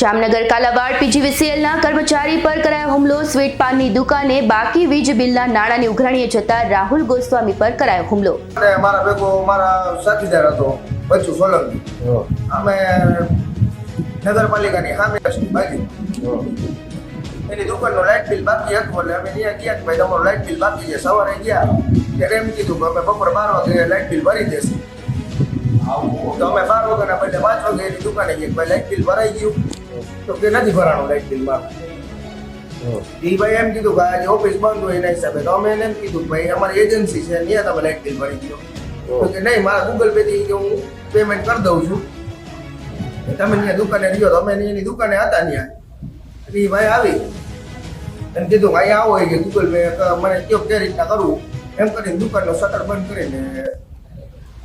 જામનગર કાલાવાડ પીજીવીસીએલના કર્મચારી પર કરાયો હુમલો. સ્વીટ પાનની દુકાને બાકી વીજ બિલના નાણાંની ઉઘરાણીએ જતા રાહુલ ગોસ્વામી પર કરાયો હુમલો. અને મારા ભેગો મારા સાથીદાર હતો બચ્ચુ સોલંકી. અમે નગરપાલિકાની સામે બાજુ એની દુકાનનો લાઇટ બિલ બાકી હતું એટલે અમે ત્યાં ગયા કે ભાઈ તમારું લાઇટ બિલ બાકી છે. સવારે ગયા ત્યારે એમ કીધું કે અમે બપોર બાર વાગે લાઇટ બિલ ભરી દેશું. તો અમે બાર વાગ્યાના બદલે પાંચ વાગે એની દુકાને ગયા કે ભાઈ લાઇટ બિલ ભરાઈ ગયું. તો કે નથી ભરાણું લાઇટ બિલ મારું એ ભાઈ એમ કીધું કે આજે ઓફિસ બંધ હોય એના હિસાબે. તો અમે એને એમ કીધું ભાઈ અમારી એજન્સી છે ત્યાં તમે લાઇટ બિલ ભરી દો. તો કે નહીં મારા ગૂગલ પે થી હું પેમેન્ટ કરી દઉં છું. તમે ત્યાં દુકાને રહ્યો તો અમે એની દુકાને હતા ત્યાં. એ ભાઈ આવી. એમ કીધું કે અહીંયા આવો કે ગૂગલ પે મને કયો કઈ રીતના કરવું એમ કરીને દુકાનનો શટર બંધ કરીને